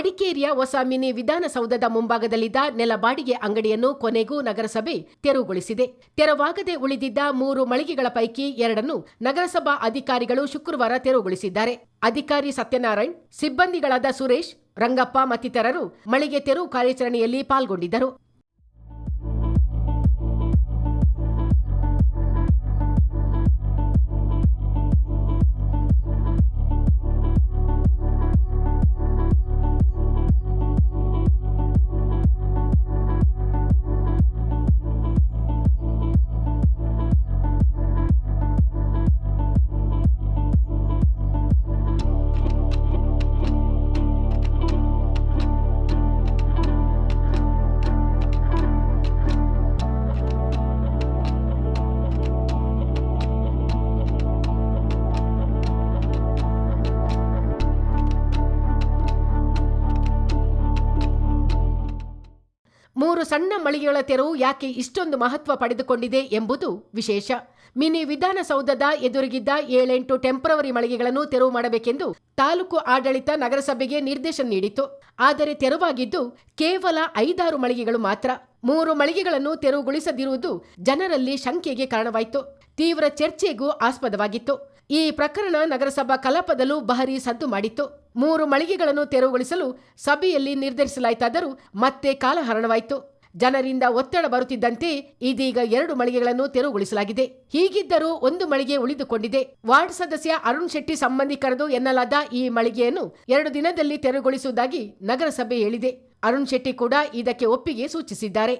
ಮಡಿಕೇರಿಯ ಹೊಸ ಮಿನಿ ವಿಧಾನಸೌಧದ ಮುಂಭಾಗದಲ್ಲಿದ್ದ ನೆಲ ಬಾಡಿಗೆ ಅಂಗಡಿಯನ್ನು ಕೊನೆಗೂ ನಗರಸಭೆ ತೆರವುಗೊಳಿಸಿದೆ. ತೆರವಾಗದೆ ಉಳಿದಿದ್ದ ಮೂರು ಮಳಿಗೆಗಳ ಪೈಕಿ ಎರಡನ್ನು ನಗರಸಭಾ ಅಧಿಕಾರಿಗಳು ಶುಕ್ರವಾರ ತೆರವುಗೊಳಿಸಿದ್ದಾರೆ. ಅಧಿಕಾರಿ ಸತ್ಯನಾರಾಯಣ್, ಸಿಬ್ಬಂದಿಗಳಾದ ಸುರೇಶ್, ರಂಗಪ್ಪ ಮತ್ತಿತರರು ಮಳಿಗೆ ತೆರವು ಕಾರ್ಯಾಚರಣೆಯಲ್ಲಿ ಪಾಲ್ಗೊಂಡಿದ್ದರು. ಮೂರು ಸಣ್ಣ ಮಳಿಗೆಗಳ ತೆರವು ಯಾಕೆ ಇಷ್ಟೊಂದು ಮಹತ್ವ ಪಡೆದುಕೊಂಡಿದೆ ಎಂಬುದು ವಿಶೇಷ. ಮಿನಿ ವಿಧಾನಸೌಧದ ಎದುರಿಗಿದ್ದ ಏಳೆಂಟು ಟೆಂಪರವರಿ ಮಳಿಗೆಗಳನ್ನು ತೆರವು ಮಾಡಬೇಕೆಂದು ತಾಲೂಕು ಆಡಳಿತ ನಗರಸಭೆಗೆ ನಿರ್ದೇಶನ ನೀಡಿತು ಆದರೆ ತೆರವಾಗಿದ್ದು ಕೇವಲ ಐದಾರು ಮಳಿಗೆಗಳು ಮಾತ್ರ. ಮೂರು ಮಳಿಗೆಗಳನ್ನು ತೆರವುಗೊಳಿಸದಿರುವುದು ಜನರಲ್ಲಿ ಶಂಕೆಗೆ ಕಾರಣವಾಯಿತು. ತೀವ್ರ ಚರ್ಚೆಗೂ ಆಸ್ಪದವಾಗಿತ್ತು. ಈ ಪ್ರಕರಣ ನಗರಸಭಾ ಕಲಾಪದಲ್ಲೂ ಬಹರಿ ಸದ್ದು ಮಾಡಿತ್ತು. ಮೂರು ಮಳಿಗೆಗಳನ್ನು ತೆರವುಗೊಳಿಸಲು ಸಭೆಯಲ್ಲಿ ನಿರ್ಧರಿಸಲಾಯಿತಾದರೂ ಮತ್ತೆ ಕಾಲಹರಣವಾಯಿತು ಜನರಿಂದ ಒತ್ತಡ ಬರುತ್ತಿದ್ದಂತೆ ಇದೀಗ ಎರಡು ಮಳಿಗೆಗಳನ್ನು ತೆರವುಗೊಳಿಸಲಾಗಿದೆ. ಹೀಗಿದ್ದರೂ ಒಂದು ಮಳಿಗೆ ಉಳಿದುಕೊಂಡಿದೆ. ವಾರ್ಡ್ ಸದಸ್ಯ ಅರುಣ್ ಶೆಟ್ಟಿ ಸಂಬಂಧಿಕರದು ಎನ್ನಲಾದ ಈ ಮಳಿಗೆಯನ್ನು ಎರಡು ದಿನದಲ್ಲಿ ತೆರವುಗೊಳಿಸುವುದಾಗಿ ನಗರಸಭೆ ಹೇಳಿದೆ. ಅರುಣ್ ಶೆಟ್ಟಿ ಕೂಡ ಇದಕ್ಕೆ ಒಪ್ಪಿಗೆ ಸೂಚಿಸಿದ್ದಾರೆ.